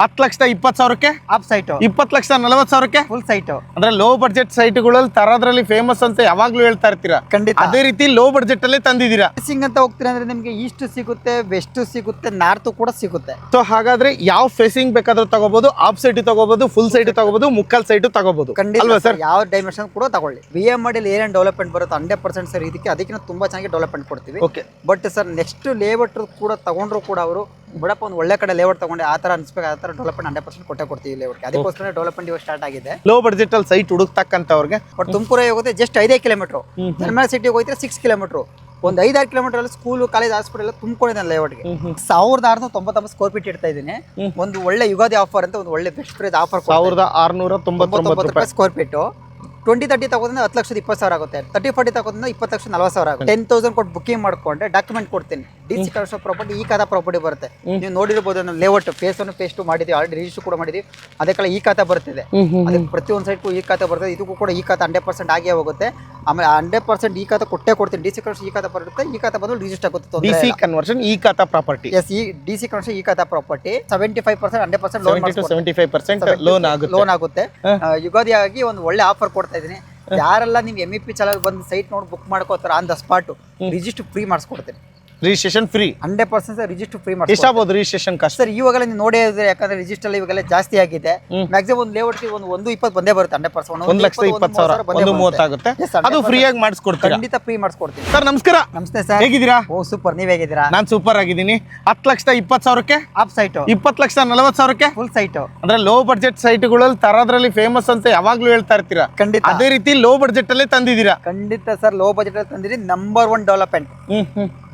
ಹತ್ತು ಲಕ್ಷ ಇಪ್ಪತ್ತು ಸಾವಿರಕ್ಕೆ? Half site. ಇಪ್ಪತ್ತು ಲಕ್ಷ ನಲವತ್ತು ಸಾವಿರಕ್ಕೆ? Full site. ಅಂದ್ರೆ ಲೋ ಬಡ್ಜೆಟ್ ಸೈಟ್ಗಳಲ್ಲಿ ತರೋದ್ರಲ್ಲಿ ಫೇಮಸ್ ಅಂತ ಯಾವಾಗ್ಲೂ ಹೇಳ್ತಾ ಇರ್ತೀರಾ? ಖಂಡಿತ. ಅದೇ ರೀತಿ ಲೋ ಬಜೆಟ್ ಅಲ್ಲೇ ತಂದಿದ್ದೀರಾ? ಫೇಸಿಂಗ್ ಅಂತ ಹೋಗ್ತೀರಾ ಅಂದ್ರೆ ನಿಮಗೆ ಈಸ್ಟ್ ಸಿಗುತ್ತೆ ವೆಸ್ಟ್ ಸಿಗುತ್ತೆ ನಾರ್ತ್ ಕೂಡ ಸಿಗುತ್ತೆ. ಸೊ ಹಾಗಾದ್ರೆ ಯಾವ ಫೇಸಿಂಗ್ ಬೇಕಾದ್ರೂ ತಗೋಬಹುದು ಆಫ್ ಸೈಟ್ ತಗೋಬಹುದು ಫುಲ್ ಸೈಟ್ ತಗೋಬಹುದು ಮುಕ್ಕಾಲ್ ಸೈಟ್ ತಗೋಬಹುದು ಅಲ್ವಾ ಸರ್ ಯಾವ ಡೈಮೆನ್ಷನ್ ಕೂಡ ತಗೊಳ್ಳಿ. ಬಿ ಎಂ ಮಾಡಿ ಏನೇನು ಡೆವಲಪ್ಮೆಂಟ್ ಬರುತ್ತೆ ಹಂಡ್ರೆಡ್ ಪರ್ಸೆಂಟ್ ಸರ್ ಇದಕ್ಕೆ ಅದಕ್ಕಿಂತ ತುಂಬಾ ಚೆನ್ನಾಗಿ ಡೆವಲಪ್ಮೆಂಟ್ ಕೊಡ್ತೀವಿ. Okay but sir next layout ಕೂಡ ತಗೊಂಡ್ರು ಕೂಡ ಅವರು ಬಿಡಪ್ಪ ಒಂದು ಒಳ್ಳೆ ಕಡೆ ಲೇಔಟ್ ತಗೊಂಡೆ ಆ ಥರ ಅನ್ಸ್ಬೇಕು ಆ ಥರ ಡೆವಲಪ್ಮೆಂಟ್ ಹಂಡ್ರೆಡ್ ಪರ್ಸೆಂಟ್ ಕೊಟ್ಟೆ ಕೊಡ್ತೀವಿ ಲೇಔಟ್ಗೆ ಅದಕ್ಕೋಸ್ಕರ ಡೆವಲಪ್ಮೆಂಟ್ ಇವಾಗ ಸ್ಟಾರ್ಟ್ ಆಗಿದೆ. ಲೋ ಬಜೆಟ್ ಅಲ್ಲಿ ಸೈಟ್ ಹುಡುಕ್ತಕ್ಕಂಥವ್ರಿಗೆ ಬಟ್ ತುಮಕೂರಿಗೆ ಹೋಗುತ್ತೆ ಜಸ್ಟ್ ಐದೇ ಕಿಲೋಮೀಟರ್. ನಿರ್ಮಲ ಸಿಟಿಗೆ ಹೋಯ್ತಾರೆ ಸಿಕ್ಸ್ ಕಿಲೋಮೀಟ್ರು ಒಂದು ಐದಾರು ಕಿಲೋಮೀಟರ್ ಅಲ್ಲಿ ಸ್ಕೂಲ್ ಕಾಲೇಜ್ ಹಾಸ್ಪಿಟಲ್ ಎಲ್ಲ ತುಂಬಿಕೊಂಡಿದ್ದಾನೆ ಲೇಔಟ್ಗೆ ಸಾವಿರದ ಆರುನೂರ ತೊಂಬತ್ತೊಂಬತ್ತು ಸ್ಕೋರ್ ಫೀಟ್ ಇಡ್ತಾ ಇದ್ದೀನಿ. ಒಂದು ಒಳ್ಳೆ ಯುಗಾದಿ ಆಫರ್ ಅಂತ ಒಂದು ಒಳ್ಳೆ ಬೆಸ್ಟ್ ಪ್ರೈಸ್ ಆಫರ್ ಸಾವಿರದ ಆರ್ನೂರ ತೊಂಬತ್ತೊಂಬತ್ತು ರೂಪಾಯಿ ಸ್ಕೋರ್ ಸ್ಕ್ವೇರ್ ಫೀಟು ಟ್ವೆಂಟಿ ತರ್ಟಿ ತಗೋದ್ರೆ ಹತ್ತು ಲಕ್ಷದ ಇಪ್ಪತ್ತು ಸಾವಿರ ಆಗುತ್ತೆ. ತರ್ಟಿ ಫಾರ್ಟಿ ತಗೋದ್ರೆ ಇಪ್ಪತ್ತು ಲಕ್ಷ ನಲ್ವತ್ತು ಸಾವಿರ ಆಗುತ್ತೆ. ಟೆನ್ ತೌಸಂಡ್ ಕೊಟ್ಟು ಬುಕಿಂಗ್ ಮಾಡ್ಕೊಂಡ್ರೆ ಡಾಕ್ಯುಮೆಂಟ್ ಕೊಡ್ತೀನಿ. ಡಿ ಸಿ ಕಳಿಸೋ ಪ್ರಾಪರ್ಟಿ ಈ ಖಾತಾ ಪ್ರಾಪರ್ಟಿ ಬರುತ್ತೆ. ನೀವು ನೋಡಿರ್ಬೋದು ನಾವು ಲೇಔಟ್ ಫೇಸ್ ಅನ್ನು ಫೇಸ್ಟು ಮಾಡಿದ್ವಿ ಆಲ್ರೆಡಿ ರಿಜಿಸ್ಟರ್ ಕೂಡ ಅದೇ ಅದಕ್ಕೆಲ್ಲ ಈ ಖಾತಾ ಬರ್ತಿದೆ. ಅದಕ್ಕೆ ಪ್ರತಿಯೊಂದು ಸೈಟ್ಗೂ ಈ ಖಾತೆ ಬರ್ತದೆ. ಇದಕ್ಕೂ ಕೂಡ ಈ ಖಾತೆ ಹಂಡ್ರೆಡ್ ಪರ್ಸೆಂಟ್ ಆಗೇ ಹೋಗುತ್ತೆ. ಆಮೇಲೆ ಹಂಡ್ರೆಡ್ ಪರ್ಸೆಂಟ್ ಈ ಖಾತೆ ಕೊಟ್ಟೇ ಕೊಡ್ತೀನಿ. ಡಿಸಿ ಈ ಖಾತೆ ಬರುತ್ತೆ. ಈ ಖಾತೆ ಬಂದು ರಿಜಿಸ್ಟರ್ ಆಗುತ್ತೆ ಡಿ ತೊಂದರೆ ಸಿ ಕನ್ವರ್ಷನ್ ಈ ಖಾತಾ ಪ್ರಾಪರ್ಟಿ ಎಸ್ ಈ ಡಿ ಸಿ ಕಳಿಸಿ ಈ ಖಾತಾ property seventy five percent hundred percent loan seventy five percent loan ಆಗುತ್ತೆ. ಲೋನ್ ಆಗುತ್ತೆ. ಯುಗಾದಿಯಾಗಿ ಒಂದು ಒಳ್ಳೆ ಆಫರ್ ಕೊಡ್ತಾ ಇದ್ದೀನಿ. ಯಾರೆಲ್ಲ ನೀವು ಎಂ ಇ ಪಿ ಚಲಾಗಿ ಬಂದು ಸೈಟ್ ನೋಡಿ ಬುಕ್ ಮಾಡ್ಕೋತಾರ on the spot register free ಮಾಡಿಸ್ಕೊಡ್ತೀನಿ. Registration free hundred percent register free ಮಾಡಿ ಎಷ್ಟಾಗ್ಬೋದು ರಿಜಿಸ್ಟ್ರೇಷನ್ ಕಾಸ್ಟ್ ಸರ್ ಇವಾಗೆಲ್ಲ ನೀವು ನೋಡೇ ಇದ್ರೆ ಯಾಕಂದ್ರೆ ರಿಜಿಸ್ಟರ್ ಇವಾಗೆಲ್ಲ ಜಾಸ್ತಿ ಆಗಿದೆ. ಮ್ಯಾಕ್ಸಿಮಮ್ ಒಂದು ಲೇಔಟ್ಗೆ ಒಂದು ಒಂದು ಇಪ್ಪತ್ತು ಬಂದೇ ಬರುತ್ತೆ ಹಂಡ್ರೆಡ್ ಪರ್ಸೆಂಟ್ ಒಂದು ಲಕ್ಷದ ಇಪ್ಪತ್ತು ಸಾವಿರ ಒಂದು ಮೂವತ್ತಾಗುತ್ತೆ. ಅದು 100% ಫ್ರೀಯಾಗಿ ಮಾಡಿಸ್ಕೊಡ್ತೀನಿ ಖಂಡಿತ ಫ್ರೀ ಮಾಡಿಸ್ಕೊಡ್ತೀನಿ. ಸರ್ ನಮಸ್ಕಾರ. ನಮಸ್ತೆ ಸರ್ ಹೇಗಿದ್ದೀರಾ? ಓ ಸೂಪರ್ ನೀವ್ ಹೇಗಿದ್ದೀರಾ? ನಾನು ಸೂಪರ್ ಆಗಿದ್ದೀನಿ. ಹತ್ತು ಲಕ್ಷ ಇಪ್ಪತ್ತು ಸಾವಿರಕ್ಕೆ? ಅಪ್ ಸೈಟ್ ಇಪ್ಪತ್ತು ಲಕ್ಷ ನಲವತ್ತು ಸಾವಿರಕ್ಕೆ? ಫುಲ್ ಸೈಟ್ ಅಂದ್ರೆ ಲೋ ಬಡ್ಜೆಟ್ ಸೈಟ್ಗಳಲ್ಲಿ ತರೋದ್ರಲ್ಲಿ ಫೇಮಸ್ ಅಂತ ಯಾವಾಗ್ಲೂ ಹೇಳ್ತಾ ಇರ್ತೀರಾ? ಖಂಡಿತ. ಅದೇ ರೀತಿ ಲೋ ಬಜೆಟ್ ಅಲ್ಲೇ ತಂದಿದ್ದೀರಾ? ಖಂಡಿತ ಸರ್ ಲೋ ಬಜೆಟ್ ಅಲ್ಲಿ ತಂದಿರಿ ನಂಬರ್ ಒನ್ ಡೆವಲಪ್ಮೆಂಟ್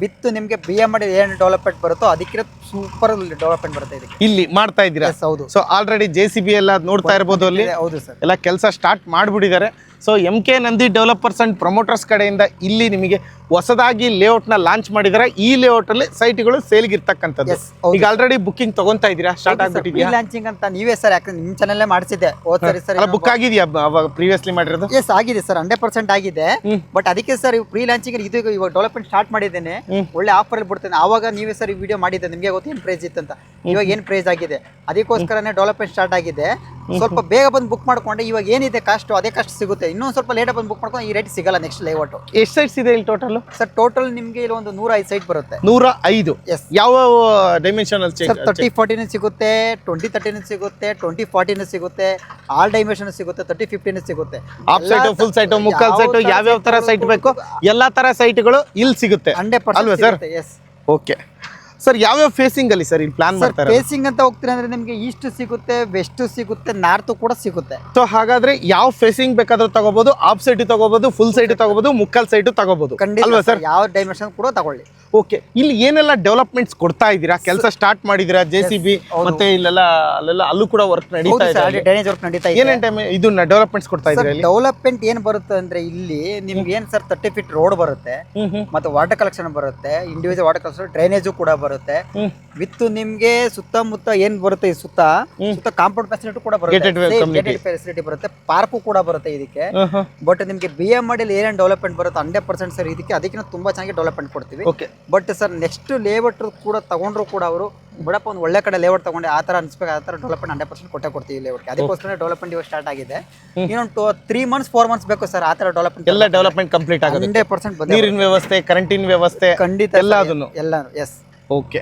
ವಿತ್ ನಿಮಗೆ ಬಿ ಎಂ ಮಾಡಿ ಏನು ಡೆವಲಪ್ಮೆಂಟ್ ಬರುತ್ತೋ ಅದಕ್ಕಿಂತ ಸೂಪರ್ ಡೆವಲಪ್ಮೆಂಟ್ ಬರುತ್ತೆ ಇದಕ್ಕೆ. ಇಲ್ಲಿ ಮಾಡ್ತಾ ಇದ್ದೀರಾ? Yes, ಹೌದು. So already J C B ಎಲ್ಲ ನೋಡ್ತಾ ಇರ್ಬೋದು ಅಲ್ಲಿ. ಹೌದು ಸರ್. ಎಲ್ಲ ಕೆಲಸ ಸ್ಟಾರ್ಟ್ ಮಾಡಿಬಿಟ್ಟಿದ್ದಾರೆ. So M K Nandi developers and promoters ಕಡೆಯಿಂದ ಇಲ್ಲಿ ನಿಮಗೆ ಹೊಸದಾಗಿ ನ ಲಾಂಚ್ ಮಾಡಿದ್ರೆ. ಈ ಲೇಔಟ್ ಅಲ್ಲಿ ಸೈಟ್ಗಳು ಸೇಲ್ಗೆ ಇರ್ತಕ್ಕಂಥದ್ದು. ಈಗ ಆಲ್ರೆಡಿ ಬುಕ್ಕಿಂಗ್ ತಗೊಂತಾ ಇದೀರಾ ಸ್ಟಾರ್ಟ್ ಆಗ್ಬಿಟ್ಟಿದ್ಯಾ? ಲಾಂಚಿಂಗ್ ಅಂತ ನೀವೇ ಸರ್ ಯಾಕಂದ್ರೆ ನಿಮ್ಮ ಚಾನಲ್ಲೇ ಮಾಡಿಸಿದ್ದೆ. ಹೋದ್ ಸರಿ ಸರ್ ಬುಕ್ ಆಗಿದೆಯಾ ಅವಾಗ ಪ್ರೀವಿಯಸ್ಲಿ ಮಾಡಿರೋದು? ಎಸ್ ಆಗಿದೆ ಸರ್ ಹಂಡ್ರೆಡ್ ಪರ್ಸೆಂಟ್ ಆಗಿದೆ. ಬಟ್ ಅದಕ್ಕೆ ಸರ್ ಪ್ರೀ ಲಾಂಚಿಂಗ್ ಇದು ಇವಾಗ ಡೆವಲಪ್ಮೆಂಟ್ ಸ್ಟಾರ್ಟ್ ಮಾಡಿದ್ದೇನೆ. ಒಳ್ಳೆ ಆಫರ್ ಅಲ್ಲಿ ಬಿಡ್ತೇನೆ. ಆವಾಗ ನೀವೇ ಸರ್ ಈ ವಿಡಿಯೋ ಮಾಡಿದ್ದೆ. ನಿಮಗೆ ಗೊತ್ತು ಏನು ಪ್ರೈಸ್ ಇತ್ತಂತ ಇವಾಗ ಏನು ಪ್ರೈಸ್ ಆಗಿದೆ? ಅದಕ್ಕೋಸ್ಕರನೇ ಡೆವಲಪ್ಮೆಂಟ್ ಸ್ಟಾರ್ಟ್ ಆಗಿದೆ. ಸ್ವಲ್ಪ ಬೇಗ ಬಂದು ಬುಕ್ ಮಾಡ್ಕೊಂಡೆ. ಇವಾಗ ಏನಿದೆ ಕಾಸ್ಟ್ ಅದೇ ಕಾಸ್ಟ್ ಸಿಗುತ್ತೆ. ಇನ್ನೊಂದು ಸ್ವಲ್ಪ ಲೇಟ್ ಬಂದು ಬುಕ್ ಮಾಡ್ಕೊಂಡು. ಈ ರೇಟ್ ಸಿಗಲ್ಲ ನೆಕ್ಸ್ಟ್ ಲೇಔಟು ಎಷ್ಟು ಸೈಟ್ಸ್ ಇದೆ ಇಲ್ಲಿ ಟೋಟಲ್ ಸರ್ ಟೋಟಲ್ ನಿಮಗೆ ಇಲ್ಲಿ ಒಂದು ನೂರ ಐದು ಸೈಟ್ ಬರುತ್ತೆ. ನೂರ ಐದು ಎಸ್ ಯಾವ ಡೈಮೆನ್ಷನ್ ಅಲ್ಲಿ ಸರ್ ತರ್ಟಿ ಫಾರ್ಟಿನ ಸಿಗುತ್ತೆ ಟ್ವೆಂಟಿ ತರ್ಟಿನ ಸಿಗುತ್ತೆ ಟ್ವೆಂಟಿ ಫಾರ್ಟಿನ ಸಿಗುತ್ತೆ ಆಲ್ ಡೈಮೆನ್ಷನ್ ಸಿಗುತ್ತೆ ತರ್ಟಿ ಫಿಫ್ಟಿನ ಸಿಗುತ್ತೆ. ಆಫ್ ಸೈಟ್ ಫುಲ್ ಸೈಟ್ ಮುಕ್ಕಾಲ್ ಸೈಟ್ ಯಾವ್ಯಾವ ತರ ಸೈಟ್ ಬೇಕು ಎಲ್ಲಾ ತರ ಸೈಟ್ಗಳು ಇಲ್ಲಿ ಸಿಗುತ್ತೆ. Hundred percent sir? Yes okay sir ಯಾವ್ಯಾವ ಫೇಸಿಂಗ್ ಅಲ್ಲಿ ಸರ್ ಇಲ್ಲಿ ಪ್ಲಾನ್ ಮಾಡ್ತಾರೆ ಫೇಸಿಂಗ್ ಅಂತ ಹೋಗ್ತೀರಾ ಅಂದ್ರೆ ನಿಮಗೆ ಈಸ್ಟ್ ಸಿಗುತ್ತೆ ವೆಸ್ಟ್ ಸಿಗುತ್ತೆ ನಾರ್ತ್ ಕೂಡ ಸಿಗುತ್ತೆ. ಸೊ ಹಾಗಾದ್ರೆ ಯಾವ ಫೇಸಿಂಗ್ ಬೇಕಾದ್ರೂ ತಗೋಬಹುದು ಆಫ್ ಸೈಡ್ ತಗೋಬಹುದು ಫುಲ್ ಸೈಡ್ ತಗೋಬಹುದು ಮುಕ್ಕಲ್ ಸೈಡ್ ತಗೋಬಹುದು ಅಲ್ವಾ ಸರ್ ಯಾವ ಡೈಮೆನ್ಷನ್ ಕೂಡ ತಗೊಳ್ಳಿ. ಓಕೆ ಇಲ್ಲಿ ಏನೆಲ್ಲ ಡೆವಲಪ್ಮೆಂಟ್ಸ್ ಕೊಡ್ತಾ ಇದ್ದೀರಾ? ಕೆಲಸ ಸ್ಟಾರ್ಟ್ ಮಾಡಿದಿರಾ ಜೆ ಸಿ ಬಿ. ಮತ್ತೆ ಇಲ್ಲೆಲ್ಲ ಅಲ್ಲೆಲ್ಲ ಅಲ್ಲೂ ಕೂಡ ವರ್ಕ್ ನಡೀತಾ ಇದೆ ಡ್ರೈನೇಜ್ ವರ್ಕ್ ನಡೀತಾ ಇದೆ. ಏನೇನ್ ಟೈಮ್ ಇದನ್ನ ಡೆವಲಪ್ಮೆಂಟ್ಸ್ ಕೊಡ್ತಾ ಇದ್ದೀರಾ ಇಲ್ಲಿ? ಡೆವಲಪ್ಮೆಂಟ್ ಏನ್ ಬರುತ್ತೆ ಅಂದ್ರೆ ಇಲ್ಲಿ ನಿಮ್ಗೆ ಏನ್ ಸರ್ ತರ್ಟಿ ಫೀಟ್ ರೋಡ್ ಬರುತ್ತೆ ಮತ್ತೆ ವಾಟರ್ ಕಲೆಕ್ಷನ್ ಬರುತ್ತೆ ಇಂಡಿವಿಜುವಲ್ ವಾಟರ್ ಕಲೆಕ್ಷನ್ ಡ್ರೈನೇಜು ಕೂಡ ಬರುತ್ತೆ ಹ್ಮ್. ವಿತ್ ನಿಮ್ಗೆ ಸುತ್ತಮುತ್ತ ಏನ್ ಬರುತ್ತೆ ಈ ಸುತ್ತ? ಸುತ್ತ ಕಾಂಪೌಂಡ್ ಫೆಸಿಲಿಟಿ ಕೂಡ ಬರುತ್ತೆ. ಫೆಸಿಲಿಟಿ ಬರುತ್ತೆ. ಪಾರ್ಕು ಕೂಡ ಬರುತ್ತೆ ಇದಕ್ಕೆ. ಬಟ್ ನಿಮ್ಗೆ ಬಿ ಎಂ ಮಾಡಿ ಏನೇನು ಡೆವಲಪ್ಮೆಂಟ್ ಬರುತ್ತೆ ಹಂಡ್ರೆಡ್ ಪರ್ಸೆಂಟ್ ಸರ್ ಇದಕ್ಕೆ ಅದಕ್ಕಿಂತ ತುಂಬಾ ಚೆನ್ನಾಗಿ ಡೆವಲಪ್ಮೆಂಟ್ ಕೊಡ್ತೀವಿ. ಬಟ್ ಸರ್ ನೆಕ್ಸ್ಟ್ ಲೇಔಟ್ ಕೂಡ ತಗೊಂಡ್ರು ಕೂಡ ಅವರು ಬಿಡಪ್ಪ ಒಂದು ಒಳ್ಳೆ ಕಡೆ ಲೇಔಟ್ ತಗೊಂಡೆ. ಆ ಥರ ಅನ್ಸ್ಬೇಕು. ಆ ಥರ ಡೆವಲಪ್ಮೆಂಟ್ ಹಂಡ್ರೆಡ್ ಪರ್ಸೆಂಟ್ ಕೊಟ್ಟೆ ಕೊಡ್ತೀವಿ ಲೇಔಟ್ಗೆ ಅದಕ್ಕೋಸ್ಕರ ಡೆವಲಪ್ಮೆಂಟ್ ಇವಾಗ ಸ್ಟಾರ್ಟ್ ಆಗಿದೆ. ಇನ್ನೊಂದು ತ್ರೀ ಮಂತ್ಸ್ ಫೋರ್ ಮಂತ್ಸ್ ಬೇಕು ಸರ್ ಆ ಥರ ಡೆವಲಪ್ಮೆಂಟ್ ಎಲ್ಲ ಡೆವಲಪ್ಮೆಂಟ್ ಕಂಪ್ಲೀಟ್ ಆಗುತ್ತೆ. ಹಂಡ್ರೆಡ್ ಪರ್ಸೆಂಟ್ ನೀರಿನ ವ್ಯವಸ್ಥೆ ಕರೆಂಟಿನ ವ್ಯವಸ್ಥೆ ಖಂಡಿತ ಎಲ್ಲ ಅದನ್ನು ಎಲ್ಲ ಎಸ್ ಓಕೆ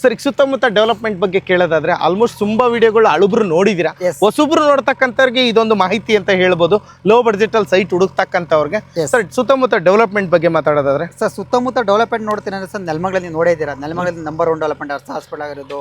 ಸರ್ ಈಗ ಸುತ್ತಮುತ್ತ ಡೆವಲಪ್ಮೆಂಟ್ ಬಗ್ಗೆ ಕೇಳೋದಾದ್ರೆ ಆಲ್ಮೋಸ್ಟ್ ತುಂಬಾ ವಿಡಿಯೋಗಳು ಅಳುಬ್ರು ನೋಡಿದಿರ. ಹೊಸಬ್ರು ನೋಡ್ತಕ್ಕಂಥವ್ರಿಗೆ ಇದೊಂದು ಮಾಹಿತಿ ಅಂತ ಹೇಳ್ಬೋದು. ಲೋ ಬಡ್ಜೆಟ್ ಅಲ್ಲಿ ಸೈಟ್ ಹುಡುಕ್ತಕ್ಕಂಥವ್ರಿಗೆ. ಸರ್ ಸುತ್ತಮುತ್ತ ಡೆವಲಪ್ಮೆಂಟ್ ಬಗ್ಗೆ ಮಾತಾಡೋದಾದ್ರೆ? ಸರ್ ಸುತ್ತಮುತ್ತ ಡೆವಲಪ್ಮೆಂಟ್ ನೋಡ್ತೀನಿ ಅಂದ್ರೆ ಸರ್ ನೆಲಮಗಳಲ್ಲಿ ನೋಡೇ ಇದ್ದೀರಾ? ನೆಲಮಂಗಲದ ನಂಬರ್ ಒನ್ ಡೆವಲಪ್ಮೆಂಟ್ ಅರ್ಥ ಹಾಸ್ಪಿಟಲ್ ಆಗಿರೋದು.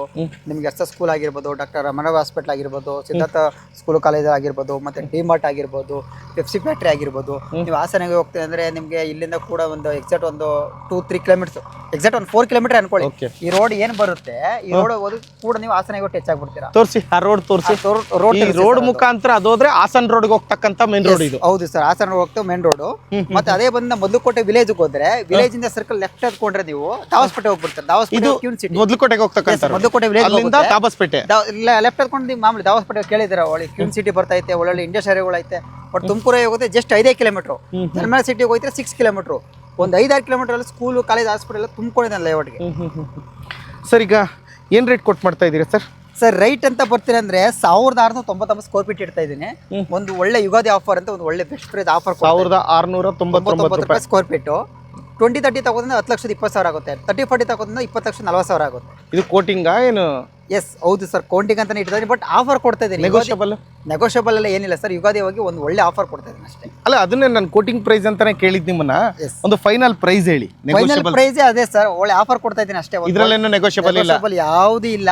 ನಿಮ್ಗೆ ಎಸ್ ಎಸ್ ಸ್ಕೂಲ್ ಆಗಿರ್ಬೋದು ಡಾಕ್ಟರ್ ರಮಣವ ಹಾಸ್ಪಿಟಲ್ ಆಗಿರ್ಬೋದು ಸಿದ್ಧಾರ್ಥ ಸ್ಕೂಲ್ ಕಾಲೇಜ್ ಆಗಿರ್ಬೋದು ಮತ್ತೆ ಡಿ ಮಾರ್ಟ್ ಆಗಿರ್ಬೋದು ಪೆಪ್ಸಿ ಫ್ಯಾಕ್ಟ್ರಿ ಆಗಿರ್ಬೋದು. ನೀವು ಹಾಸನಿಗೆ ಹೋಗ್ತೀನಿ ಅಂದ್ರೆ ನಿಮಗೆ ಇಲ್ಲಿಂದ ಕೂಡ ಒಂದು ಎಕ್ಸಾಕ್ಟ್ ಒಂದು ಟೂ ತ್ರೀ ಕಿಲೋಮೀಟರ್ಸ್ ಎಕ್ಸಾಕ್ಟ್ ಒಂದು ಫೋರ್ ಕಿಲೋಮೀಟರ್ ಅನ್ಕೊಳ್ಳಿ. ಈ ರೋಡ್ ಏನ್ ಬರುತ್ತೆ. ಈ ರೋಡ್ ಹೋದ್ ಕೂಡ ನೀವು ಹಾಸನ ಒಟ್ಟು ಹೆಚ್ಚಾಗ್ಬಿಡ್ತೀರಾ. ತೋರಿಸಿ ಆ ರೋಡ್ ತೋರಿಸಿ. ರೋಡ್ ಈ ರೋಡ್ ಮುಖಾಂತರ ಅದೋದ್ರೆ ಹಾಸನ್ ರೋಡ್ಗೆ ಹೋಗ್ತಕ್ಕಂತ ಮೇನ್ ರೋಡ್ ಇದು. ಹೌದು ಸರ್ ಹಾಸನ ಹೋಗ್ತೇವೆ ಮೇನ್ ರೋಡ್ ಮತ್ತೆ ಅದೇ ಬಂದ ಮೊದಲುಕೋಟೆ ವಿಲೇಜ್ ಹೋದ್ರೆ ವಿಲೇಜ್ ಇಂದ ಸರ್ಕಲ್ ಲೆಫ್ಟ್ ಹತ್ಕೊಂಡ್ರೆ ನೀವು ತಾವಸ್ಪೇಟೆ ಹೋಗ್ಬಿಡ್ತಾರೆ. ಸಿಟಿ ಮೊದಲಕೋಟೆಗೆ ಹೋಗ್ತಕ್ಕಂಥ ಮೊದಲಕೋಟೆ ವಿಲೇಜ್ ಅಲ್ಲಿಂದ ತಾಬಸ್ಪೇಟೆ ಲೆಫ್ಟ್ ಹತ್ಕೊಂಡು ನೀವು ಮಾಮೂಲಿ ತಾವಸ್ಪೇಟೆ ಕೇಳಿದ್ರೆ ಒಳ್ಳೆ ಕ್ಯೂನ್ ಸಿಟಿ ಬರ್ತೈತೆ ಒಳ್ಳೊಳ್ಳೆ ಇಂಡಸ್ ಐತೆ. ಬಟ್ ತುಮಕೂರೇ ಹೋಗುತ್ತೆ ಜಸ್ಟ್ ಐದೇ ಕಿಲೋಮೀಟರ್ ನಿರ್ಮಲ ಸಿಟಿಗೆ ಹೋಯ್ತಾರೆ ಸಿಕ್ಸ್ ಕಿಲೋಮೀಟರ್ ಒಂದು ಐದಾರು ಕಿಲೋಮೀಟರ್ ಅಲ್ಲಿ ಸ್ಕೂಲು ಕಾಲೇಜ್ ಹಾಸ್ಪಿಟಲ್ ತುಂಬಿಕೊಂಡಿದ್ದಾನೆ ಲೇಔಟ್ಗೆ ಸರ್ ಈಗ ಏನು ರೇಟ್ ಕೊಟ್ಟು ಮಾಡ್ತಾ ಇದ್ದೀರಾ ಸರ್ ಸರ್ ರೈಟ್ ಅಂತ ಬರ್ತೀನಿ ಅಂದ್ರೆ ಸಾವಿರದ ಆರ್ನೂರ ತೊಂಬತ್ತೊಂಬತ್ತು ಸ್ಕೋರ್ ಫೀಟ್ ಇಡ್ತಾ ಇದ್ದೀನಿ. ಒಂದು ಒಳ್ಳೆ ಯುಗಾದಿ ಆಫರ್ ಅಂತ ಒಂದು ಒಳ್ಳೆ ಬೆಸ್ಟ್ ಪ್ರೈಸ್ ಆಫರ್ ಸಾವಿರದ ಆರುನೂರ ತೊಂಬತ್ತೊಂಬತ್ತು ಸ್ಕೋರ್ ರೂಪಾಯಿ ಸ್ಕ್ವೇರ್ ಫೀಟು ಟ್ವೆಂಟಿ ತರ್ಟಿ ತಗೋದ್ರೆ ಹತ್ತು ಲಕ್ಷದ ಇಪ್ಪತ್ತು ಸಾವಿರ ಆಗುತ್ತೆ. ತರ್ಟಿ ಫಾರ್ಟಿ ತಗೋದ್ರೆ ಇಪ್ಪತ್ತು ಲಕ್ಷ ನಲ್ವತ್ತು ಸಾವಿರ ಆಗುತ್ತೆ. ಇದು ಕೋಟಿಂಗ್ ಏನು? ಎಸ್ ಹೌದು ಸರ್ ಕೋಟಿಂಗ್ ಅಂತಾನೆ ಇಟ್ಟಿದ್ದೀನಿ ಬಟ್ ಆಫರ್ ಕೊಡ್ತಾ ಇದ್ದೀನಿ. ನೆಗೋಷಿಯಬಲ್ ಅಲ್ಲ ಎಲ್ಲ ಏನಿಲ್ಲ ಸರ್. ಯುಗಾದಿ ಹೋಗಿ ಒಂದು ಒಳ್ಳೆ ಆಫರ್ ಕೊಡ್ತಾ ಇದ್ದೀನಿ ಅಷ್ಟೇ. ಅಲ್ಲ ಅದನ್ನೇ ನಾನು ಕೋಟಿಂಗ್ ಪ್ರೈಸ್ ಅಂತಾನೆ ಕೇಳಿದ್ ನಿಮ್ಮನ್ನ. ಒಂದು ಫೈನಲ್ ಪ್ರೈಸ್ ಹೇಳಿ. ಫೈನಲ್ ಪ್ರೈಸ್ ಅದೇ ಸರ್. ಒಳ್ಳೆ ಆಫರ್ ಕೊಡ್ತಾ ಇದ್ದೀನಿ ಅಷ್ಟೇ. ಇದರಲ್ಲೇನು ನೆಗೋಷಿಯಬಲ್ ಇಲ್ಲ? ಯಾವುದೂ ಇಲ್ಲ.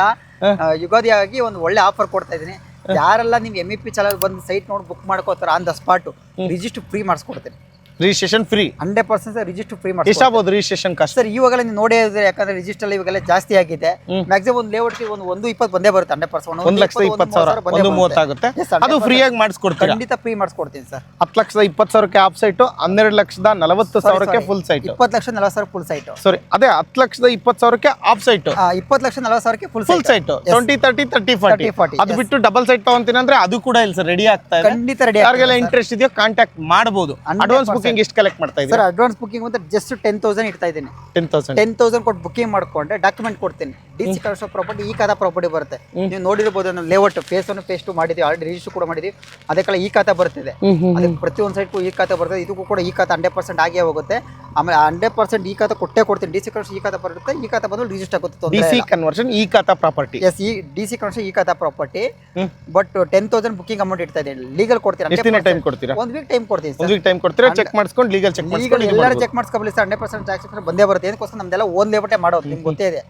ಯುಗಾದಿ ಆಗಿ ಒಂದು ಒಳ್ಳೆ ಆಫರ್ ಕೊಡ್ತಾ ಇದ್ದೀನಿ. ಯಾರೆಲ್ಲ ನೀವು ಎಂ ಇ ಪಿ ಚಾನಲ್ ಬಂದು ಸೈಟ್ ನೋಡಿ ಬುಕ್ ಮಾಡ್ಕೋತಾರ on the spot register free ಮಾಡಿಸ್ಕೊಡ್ತೀನಿ. Registration free hundred percent register free ಮಾಡಿ ಎಷ್ಟಾಗ್ಬೋದು ರಿಜಿಸ್ಟ್ರೇಷನ್ ಕಾಸ್ಟ್ ಸರ್ ಇವಾಗೆಲ್ಲ ನೀವು ನೋಡೇ ಇದ್ರೆ ಯಾಕಂದ್ರೆ ರಿಜಿಸ್ಟರ್ ಇವಾಗೆಲ್ಲ ಜಾಸ್ತಿ ಆಗಿದೆ. ಮ್ಯಾಕ್ಸಿಮಮ್ ಒಂದು ಲೇಔಟ್ ಒಂದು ಒಂದು ಇಪ್ಪತ್ತು ಬಂದೇ ಬರುತ್ತೆ ಹಂಡ್ರೆಡ್ ಪರ್ಸೆಂಟ್ ಒಂದು ಲಕ್ಷದ ಇಪ್ಪತ್ತು ಸಾವಿರ ಒಂದು ಮೂವತ್ತಾಗುತ್ತೆ ಅದು ಫ್ರೀಯಾಗಿ ಮಾಡಿಸ್ಕೊಡ್ತೀನಿ ಖಂಡಿತ ಫ್ರೀ ಮಾಡಿಸ್ಕೊಡ್ತೀನಿ ಸರ್ ಹತ್ತು ಲಕ್ಷದ ಇಪ್ಪತ್ತು ಸಾವಿರಕ್ಕೆ ಆಫ್ ಸೈಟ್ ಹನ್ನೆರಡು ಲಕ್ಷದ ನಲವತ್ತು ಸಾವಿರಕ್ಕೆ ಫುಲ್ ಸೈಟ್ ಇಪ್ಪತ್ತು ಲಕ್ಷ ನಲವತ್ತು ಸಾವಿರ ಫುಲ್ ಸೈಟ್ ಸಾರಿ ಅದೇ ಹತ್ತು ಲಕ್ಷದ ಇಪ್ಪತ್ತು ಸಾವಿರಕ್ಕೆ ಆಫ್ ಸೈಟ್ ಇಪ್ಪತ್ತು ಲಕ್ಷ ನಲವತ್ತು ಸಾವಿರಕ್ಕೆ full full site twenty thirty thirty forty 30, 40, ಅದು ಬಿಟ್ಟು ಡಬಲ್ ಸೈಟ್ ತಗೊಂತೀನಿ ಅಂದ್ರೆ ಅದು ಕೂಡ ಇಲ್ಲ ಸರ್ ರೆಡಿ ಆಗ್ತಾ ಇದೆ. ಖಂಡಿತ ರೆಡಿ ಯಾರಿಗೆಲ್ಲ ಇಂಟ್ರೆಸ್ಟ್ ಇದೆಯೋ ಕಾಂಟ್ಯಾಕ್ಟ್ ಮಾಡಬಹುದು ಅಡ್ವಾನ್ಸ್ ಬುಕಿಂಗ್ ಎಷ್ಟು ಕಲೆಕ್ಟ್ ಮಾಡ್ತಾ ಸರ್ ಇದ್ದೀರಾ ಅಡ್ವಾನ್ಸ್ ಬುಕಿಂಗ್ ಅಂತ ಜಸ್ಟ್ ಟೆನ್ ತೌಸಂಡ್ ಇಡ್ತಾ ಇದ್ದೀನಿ. ಟೆನ್ ತೌಸಂಡ್ ಟೆನ್ ತೌಸಂಡ್ ಕೊಟ್ಟು ಬುಕಿಂಗ್ ಮಾಡ್ಕೊಂಡ್ರೆ ಡಾಕ್ಯುಮೆಂಟ್ ಕೊಡ್ತೀನಿ. ಡಿ ಸಿ ಕಳಿಸೋ ಪ್ರಾಪರ್ಟಿ ಈ ಖಾತಾ ಪ್ರಾಪರ್ಟಿ ಬರುತ್ತೆ. ನೀವು ನೋಡಿರ್ಬೋದು ನಾವು ಲೇಔಟ್ ಫೇಸ್ ಅನ್ನು ಫೇಸ್ ಟು ಮಾಡಿದ್ವಿ ಆಲ್ರೆಡಿ ರಿಜಿಸ್ಟರ್ ಕೂಡ ಮಾಡಿದ್ವಿ. ಅದಕ್ಕೆಲ್ಲ ಈ ಖಾತಾ ಬರ್ತಿದೆ. ಅದಕ್ಕೆ ಪ್ರತಿಯೊಂದು ಸೈಟ್ಗೂ ಈ ಖಾತೆ ಬರ್ತದೆ. ಇದಕ್ಕೂ ಕೂಡ ಈ ಖಾತೆ ಹಂಡ್ರೆಡ್ ಪರ್ಸೆಂಟ್ ಆಗೇ ಹೋಗುತ್ತೆ. ಆಮೇಲೆ ಹಂಡ್ರೆಡ್ ಪರ್ಸೆಂಟ್ ಈ ಖಾತೆ ಕೊಟ್ಟೇ ಕೊಡ್ತೀನಿ. ಡಿ ಸಿ ಈ ಖಾತೆ ಬರುತ್ತೆ ಈ ಖಾತೆ ಬಂದು ರಿಜಿಸ್ಟರ್ ಆಗುತ್ತೆ ಡಿ ಸಿ ಕನ್ವರ್ಷನ್ ಈ ಖಾತೆ ಪ್ರಾಪರ್ಟಿ ಎಸ್ ಈ ಡಿ ಸಿ ಕಳಿಸೋ ಈ ಖಾತೆ property but ten thousand booking amount ಇಡ್ತಾ ಇದ್ದೀನಿ. ಲೀಗಲ್ ಕೊಡ್ತೀರಾ? ಎಷ್ಟು ದಿನ ಟೈಮ್ ಕೊಡ್ತೀರಾ? ಒಂದು ವೀಕ್ ಟೈಮ್ ಕೊಡ್ತೀನಿ ಒಂದು ವೀಕ್ ಟೈಮ್ ಕೊಡ್ತೀರಾ? ಚೆಕ್ ಮಾಡ್ಸ್ಕೊಂಡು ಲೀಗಲ್ ಚೆಕ್ ಮಾಡ್ಸ್ಕೊಂಡು ಇದು ಎಲ್ಲರೂ ಚೆಕ್ ಮಾಡ್ಸ್ಕೊಬಲಿ ಸರ್ ಹಂಡ್ರೆಡ್ ಪರ್ಸೆಂಟ್ ಟ್ಯಾಕ್ಸ್ ಬಂದೇ ಬರುತ್ತೆ. ಏನಕ್ಕೋಸ್ಕರ ನಮ್ದೆಲ್ಲ ಓನ್ ಲೇಔಟೇ ಮಾಡೋದು. ನಿಮ್ಗೆ ಗೊತ್ತೇ ಇದೆ.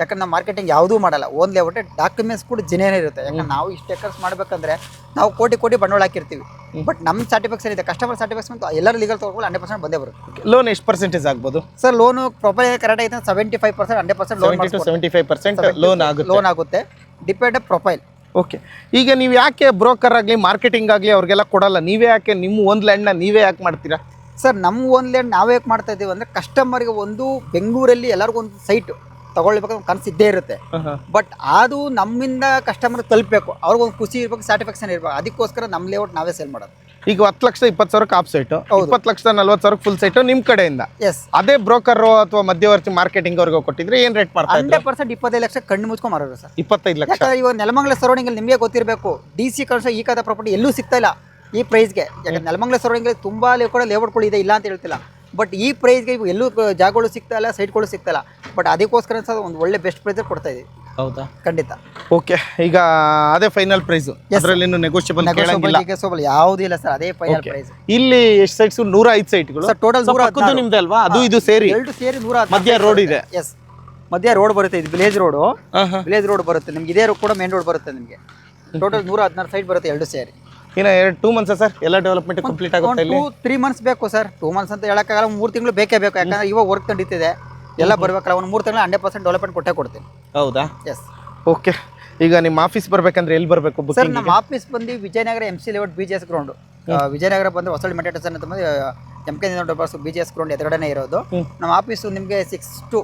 ಯಾಕಂದ್ರೆ ನಾವು ಮಾರ್ಕೆಟಿಂಗ್ ಯಾವುದೂ ಮಾಡಲ್ಲ. ಓನ್ ಲೇಔಟ್ ಡಾಕ್ಯುಮೆಂಟ್ಸ್ ಕೂಡ ಜಿನೇನೇ ಇರುತ್ತೆ. ಯಾಕಂದ್ರೆ ನಾವು ಇಷ್ಟು ಎಕರ್ಸ್ ಮಾಡಬೇಕಂದ್ರೆ ನಾವು ಕೋಟಿ ಕೋಟಿ ಬಂಡವಾಳ ಹಾಕಿರ್ತೀವಿ. ಬಟ್ ನಮ್ಮ ಸರ್ಟಿಫಿಕೇಟ್ಸ್ ಇದೆ. ಕಸ್ಟಮರ್ ಸರ್ಟಿಫಿಕೇಶನ್ ಎಲ್ಲರೂ ಲೀಗಲ್ ತೊಗೊಂಡು ಹಂಡ್ರೆಡ್ ಪರ್ಸೆಂಟ್ ಬಂದೇ ಬರುತ್ತೆ. ಲೋನ್ ಎಷ್ಟು ಪರ್ಸೆಂಟೇಜ್ ಆಗ್ಬೋದು? ಸರ್ ಲೋನು ಪ್ರಾಪರ್ ಕರೆಕ್ಟ್ ಐತೆ seventy five percent hundred percent loan seventy five percent loan ಆಗುತ್ತೆ. ಲೋನ್ ಆಗುತ್ತೆ. ಡಿಪೆಂಡ್ ಪ್ರೊಫೈಲ್ ಓಕೆ ಈಗ ನೀವು ಯಾಕೆ ಬ್ರೋಕರ್ ಆಗಲಿ ಮಾರ್ಕೆಟಿಂಗ್ ಆಗಲಿ ಅವ್ರಿಗೆಲ್ಲ ಕೊಡಲ್ಲ? ನೀವೇ ಯಾಕೆ ನಿಮ್ಮ ಒಂದು ಲ್ಯಾಂಡ್ನ ನೀವೇ ಯಾಕೆ ಮಾಡ್ತೀರಾ? ಸರ್ ನಮ್ಮ ಒಂದು ಲ್ಯಾಂಡ್ ನಾವು ಯಾಕೆ ಮಾಡ್ತಾ ಇದ್ದೀವಿ ಅಂದರೆ ಕಸ್ಟಮರ್ಗೆ ಒಂದು ಬೆಂಗಳೂರಲ್ಲಿ ಎಲ್ಲರಿಗೂ ಒಂದು ಸೈಟ್ ತಗೊಳ್ಬೇಕಂತ ಕನಸು ಇದ್ದೇ ಇರುತ್ತೆ. ಬಟ್ ಅದು ನಮ್ಮಿಂದ ಕಸ್ಟಮರ್ ತಲುಪಬೇಕು. ಅವ್ರಿಗೊಂದು ಖುಷಿ ಇರ್ಬೇಕು ಸ್ಯಾಟಿಸ್ಫ್ಯಾಕ್ಷನ್ ಇರ್ಬೇಕು. ಅದಕ್ಕೋಸ್ಕರ ನಮ್ಮ ಲೇಔಟ್ ನಾವೇ ಸೇಲ್ ಮಾಡೋದು. ಈಗ ಹತ್ತು ಲಕ್ಷ ಇಪ್ಪತ್ತು ಸಾವಿರಕ್ಕೆ ಆಫ್ ಸೈಟ್ ಇಪ್ಪತ್ತು ಲಕ್ಷ ನಲ್ವತ್ತು ಸಾವಿರಕ್ಕೆ ಫುಲ್ ಸೈಟ್ ನಿಮ್ಮ ಕಡೆಯಿಂದ. ಎಸ್ ಅದೇ ಬ್ರೋಕರ್ ಅಥವಾ ಮಧ್ಯವರ್ತಿ ಮಾರ್ಕೆಟಿಂಗ್ ಅವ್ರಿಗೆ ಕೊಟ್ಟಿದ್ರೆ ಏನು ರೇಟ್ ಮಾಡ್ತಾರೆ ಹಂಡ್ರೆಡ್ ಪರ್ಸೆಂಟ್ ಇಪ್ಪತ್ತೈದು ಲಕ್ಷ ಕಣ್ಣು ಮುಚ್ಕೊಂಡು ಮಾರೋದು ಸರ್. ಇಪ್ಪತ್ತೈದು ಲಕ್ಷ. ಯಾಕಂದ್ರೆ ಇವಾಗ ನೆಲಮಂಗಲ ಸರೌಂಡಿಂಗ್ ನಿಮಗೆ ಗೊತ್ತಿರಬೇಕು. ಡಿ ಸಿ ಕಳಿಸೋ ಈ ಕಾದ ಪ್ರಾಪರ್ಟಿ ಎಲ್ಲೂ ಸಿಗ್ತಾ ಇಲ್ಲ ಈ ಪ್ರೈಸ್ಗೆ ಯಾಕಂದ್ರೆ ನೆಲಮಂಗಲ ಸರೌಂಡಿಂಗ್ ತುಂಬಾ ಕೂಡ ಲೇಔಟ್ಗಳು ಇದೆ ಇಲ್ಲ ಅಂತ ಹೇಳ್ತಿಲ್ಲ. ಬಟ್ ಈ ಪ್ರೈಸ್ಗೆ ಎಲ್ಲೂ ಜಾಗಗಳು ಸಿಗ್ತಾ ಇಲ್ಲ ಸೈಟ್ಗಳು ಸಿಗ್ತಾ ಇಲ್ಲ. ಬಟ್ ಅದಕ್ಕೋಸ್ಕರ ಸರ್ ಒಂದು ಒಳ್ಳೆ ಬೆಸ್ಟ್ ಪ್ರೈಸ್ ಕೊಡ್ತಾ ಇದೀವಿ. ಹೌದಾ? ಖಂಡಿತ. ಓಕೆ ಈಗ ಅದೇ ಫೈನಲ್ ಪ್ರೈಸ್ ಅದರಲ್ಲಿ ಇನ್ನು ನೆಗೋಷಿಯಬಲ್ ಕೇಳಂಗಿಲ್ಲ. ನೆಗೋಷಿಯಬಲ್ ಯಾವುದೂ ಇಲ್ಲ ಸರ್ ಅದೇ ಫೈನಲ್ ಪ್ರೈಸ್ ಇಲ್ಲಿ ಎಷ್ಟು ಸೈಟ್ಸ್ ನೂರ ಐದು ಸೈಟ್ಗಳು ಸರ್ ಟೋಟಲ್ ನೂರ ನಿಮ್ದೆ ಅಲ್ವಾ? ಅದು ಇದು ಸೇರಿ. ಎರಡು ಸೇರಿ ನೂರ ಮಧ್ಯ ರೋಡ್ ಇದೆ. ಎಸ್ ಮಧ್ಯ ರೋಡ್ ಬರುತ್ತೆ ಇದು ವಿಲೇಜ್ ರೋಡು. ವಿಲೇಜ್ ರೋಡ್ ಬರುತ್ತೆ. ನಿಮ್ಗೆ ಇದೇ ಕೂಡ ಮೇನ್ ರೋಡ್ ಬರುತ್ತೆ ನಿಮಗೆ. ಟೋಟಲ್ ನೂರ ಹದಿನಾರು ಸೈಟ್ ಬರುತ್ತೆ ಎರಡು ಸೇರಿ. ಇನ್ನು ಎರಡು ಟೂ ಮಂತ್ಸ್ ಸರ್ ಎಲ್ಲ ಡೆವಲಪ್ಮೆಂಟ್ ಕಂಪ್ಲೀಟ್ ಆಗುತ್ತೆ ಇಲ್ಲಿ ತ್ರೀ ಮಂತ್ಸ್ ಬೇಕು ಸರ್ ಟೂ ಮಂತ್ಸ್ ಅಂತ ಹೇಳಕ್ಕಾಗಲ್ಲ ಮೂರು ತಿಂಗಳು ಬೇಕೇ ಬೇಕು. ಯಾಕಂದ್ರೆ ಇವಾಗ ವರ್ಕ್ ನಡೀತಿದೆ. ಎಲ್ಲ ಬರ್ಬೇಕಲ್ಲ ಒಂದು ಮೂರು ತಿಂಗಳು ಹಂಡ್ರೆಡ್ ಪರ್ಸೆಂಟ್ ಡೆವಲಪ್ಮೆಂಟ್ ಕೊಟ್ಟೆ ಕೊಡ್ತೀನಿ. ಹೌದಾ? ಎಸ್ ಓಕೆ ಈಗ ನಿಮ್ಮ ಆಫೀಸ್ ಬರ್ಬೇಕಂದ್ರೆ ಎಲ್ಲಿ ಬರಬೇಕು ಸರ್ ನಮ್ಮ ಆಫೀಸ್ ಬಂದು Vijayanagar M C layout B G S ground Vijayanagar ಬಂದು ಹೊಸಳ್ಳಿ ಮೆಟೇಟಸ್ ಅಂತ M bus B G S ground ಎದುರುಗಡೆನೇ ಇರೋದು. ನಮ್ಮ ಆಫೀಸು ನಿಮಗೆ ಸಿಕ್ಸ್ ಟು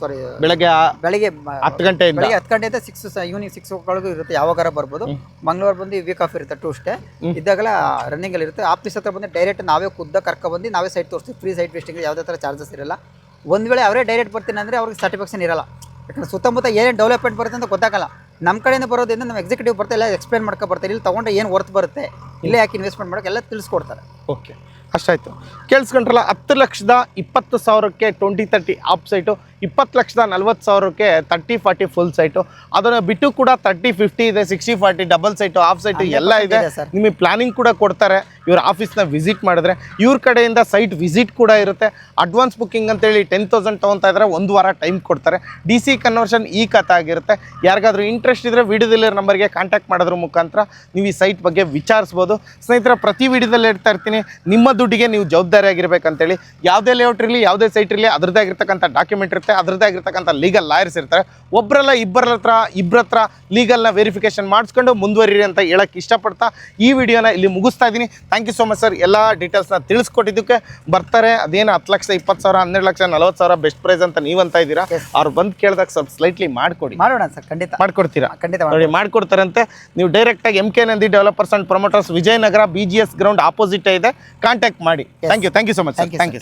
ಸಾರಿ ಬೆಳಗ್ಗೆ ಬೆಳಗ್ಗೆ ಹತ್ತು ಗಂಟೆ ಬೆಳಗ್ಗೆ ಹತ್ತು ಗಂಟೆಯಿಂದ ಸಿಕ್ಸ್ ಈವ್ನಿಂಗ್ ಸಿಕ್ಸ್ ಒಳಗೂ ಇರುತ್ತೆ ಯಾವಾಗಾರ ಬರ್ಬೋದು. ಮಂಗಳವಾರ ಬಂದು ವೀಕ್ ಆಫ್ ಇರುತ್ತೆ ಟೂಸ್ಡೇ ಇದ್ದಾಗಲ ರನ್ನಿಂಗ್ ಅಲ್ಲಿ ಇರುತ್ತೆ. ಆಫೀಸ್ ಹತ್ರ ಬಂದು ಡೈರೆಕ್ಟ್ ನಾವೇ ಖುದ್ದ ಕರ್ಕೊ ಬಂದು ನಾವೇ ಸೈಟ್ ತೋರಿಸ್ತೀವಿ. ಫ್ರೀ ಸೈಟ್ ವೇಸ್ಟಿಂಗ್ ಯಾವುದೇ ಥರ ಚಾರ್ಜಸ್ ಇರಲ್ಲ. ಒಂದು ವೇಳೆ ಅವರೇ ಡೈರೆಕ್ಟ್ ಬರ್ತೀನಿ ಅಂದರೆ ಅವ್ರಿಗೆ ಸರ್ಟಿಫಿಕೇಷನ್ ಇರಲ್ಲ. ಯಾಕಂದ್ರೆ ಸುತ್ತಮುತ್ತ ಏನೇನು ಡೆವಲಪ್ಮೆಂಟ್ ಬರುತ್ತೆ ಅಂತ ಗೊತ್ತಾಗಲ್ಲ. ನಮ್ಮ ಕಡೆಯಿಂದ ಬರೋದ್ರಿಂದ ನಮ್ಮ ಎಕ್ಸಿಕ್ಯೂಟಿವ್ ಬರ್ತಾ ಎಲ್ಲ ಎಕ್ಸ್ಪ್ಲೇನ್ ಮಾಡ್ಕೊ ಬರ್ತಾರೆ ಇಲ್ಲಿ. ತೊಗೊಂಡ್ರೆ ಏನು ವರ್ತ್ ಬರುತ್ತೆ? ಇಲ್ಲೇ ಯಾಕೆ ಇನ್ವೆಸ್ಟ್ಮೆಂಟ್ ಮಾಡೋಕೆ ಎಲ್ಲ ತಿಳಿಸ್ಕೊಡ್ತಾರೆ. ಓಕೆ ಅಷ್ಟಾಯ್ತು. ಕೇಳಿಸ್ಕೊಂಡ್ರಲ್ಲ ಹತ್ತು ಲಕ್ಷದ ಇಪ್ಪತ್ತು ಸಾವಿರಕ್ಕೆ ಟ್ವೆಂಟಿ ತರ್ಟಿ ಆಫ್ ಸೈಟು ಇಪ್ಪತ್ತು ಲಕ್ಷದ ನಲ್ವತ್ತು ಸಾವಿರಕ್ಕೆ ತರ್ಟಿ ಫಾರ್ಟಿ ಫುಲ್ ಸೈಟು ಅದನ್ನು ಬಿಟ್ಟು ಕೂಡ ತರ್ಟಿ ಫಿಫ್ಟಿ ಇದೆ sixty forty double site half site ಎಲ್ಲ ಇದೆ. ನಿಮಗೆ ಪ್ಲಾನಿಂಗ್ ಕೂಡ ಕೊಡ್ತಾರೆ. ಇವ್ರ ಆಫೀಸ್ನ ವಿಸಿಟ್ ಮಾಡಿದ್ರೆ ಇವ್ರ ಕಡೆಯಿಂದ ಸೈಟ್ ವಿಸಿಟ್ ಕೂಡ ಇರುತ್ತೆ. ಅಡ್ವಾನ್ಸ್ ಬುಕ್ಕಿಂಗ್ ಅಂತೇಳಿ ಟೆನ್ ತೌಸಂಡ್ ತೊಗೊತಾ ಇದ್ದಾರೆ ಒಂದು ವಾರ ಟೈಮ್ ಕೊಡ್ತಾರೆ. ಡಿ ಸಿ ಕನ್ವರ್ಷನ್ ಈ ಕಥೆ ಆಗಿರುತ್ತೆ. ಯಾರಿಗಾದ್ರೂ ಇಂಟ್ರೆಸ್ಟ್ ಇದ್ದರೆ ವಿಡಿಯೋದಲ್ಲಿರೋ ನಂಬರ್ಗೆ ಕಾಂಟ್ಯಾಕ್ಟ್ ಮಾಡೋದ್ರ ಮುಖಾಂತರ ನೀವು ಈ ಸೈಟ್ ಬಗ್ಗೆ ವಿಚಾರಿಸ್ಬೋದು. ಸ್ನೇಹಿತರ ಪ್ರತಿ ವಿಡಿಯೋದಲ್ಲಿ ಹೇಳ್ತಾ ಇರ್ತೀನಿ ನಿಮ್ಮ ದುಡ್ಡಿಗೆ ನೀವು ಜವಾಬ್ದಾರಿಯಾಗಿರ್ಬೇಕಂತೇಳಿ ಯಾವುದೇ ಲೇಔಟ್ ಇರಲಿ ಯಾವುದೇ ಸೈಟ್ ಇರಲಿ ಅದರದ್ದೇ ಆಗಿರ್ತಕ್ಕಂಥ ಡಾಕ್ಯುಮೆಂಟ್ ಇರುತ್ತೆ ಅದರದ್ದೇ ಆಗಿರ್ತಕ್ಕಂಥ ಲೀಗಲ್ ಲಾಯರ್ಸ್ ಇರ್ತಾರೆ. ಒಬ್ಬರಲ್ಲ ಇಬ್ಬರ ಹತ್ರ ಇಬ್ಬರ ಹತ್ರ ಲೀಗಲ್ನ ವೆರಿಫಿಕೇಶನ್ ಮಾಡಿಸ್ಕೊಂಡು ಮುಂದುವರಿರಿ ಅಂತ ಹೇಳಕ್ಕೆ ಇಷ್ಟಪಡ್ತಾ ಈ ವಿಡಿಯೋನ ಇಲ್ಲಿ ಮುಗಿಸ್ತಾ ಇದ್ದೀನಿ. Thank you so much sir ಎಲ್ಲ ಡೀಟೇಲ್ಸ್ನ ತಿಳಿಸ್ಕೊಟ್ಟಿದ್ದಕ್ಕೆ ಬರ್ತಾರೆ. ಅದೇನು ಹತ್ತು ಲಕ್ಷ ಇಪ್ಪತ್ತು ಸಾವಿರ ಹನ್ನೆರಡು ಲಕ್ಷ ನಲವತ್ತು ಸಾವಿರ ಬೆಸ್ಟ್ ಪ್ರೈಸ್ ಅಂತ ನೀವು ಅಂತ ಇದ್ದೀರಾ? ಅವ್ರು ಬಂದು ಕೇಳಿದಾಗ ಸ್ವಲ್ಪ ಸ್ಲೈಟ್ಲಿ ಮಾಡಿಕೊಡಿ. ಮಾಡೋಣ ಸರ್ ಖಂಡಿತ. ಮಾಡ್ಕೊಡ್ತೀರಾ? ಖಂಡಿತ. ನೋಡಿ ಮಾಡ್ಕೊಡ್ತಾರಂತೆ. ನೀವು ಡೈರೆಕ್ಟಾಗಿ M K Nandi developers and promoters Vijayanagar B G S ground opposite ಇದೆ. ಕಾಂಟ್ಯಾಕ್ಟ್ ಮಾಡಿ. Thank you thank you so much thank you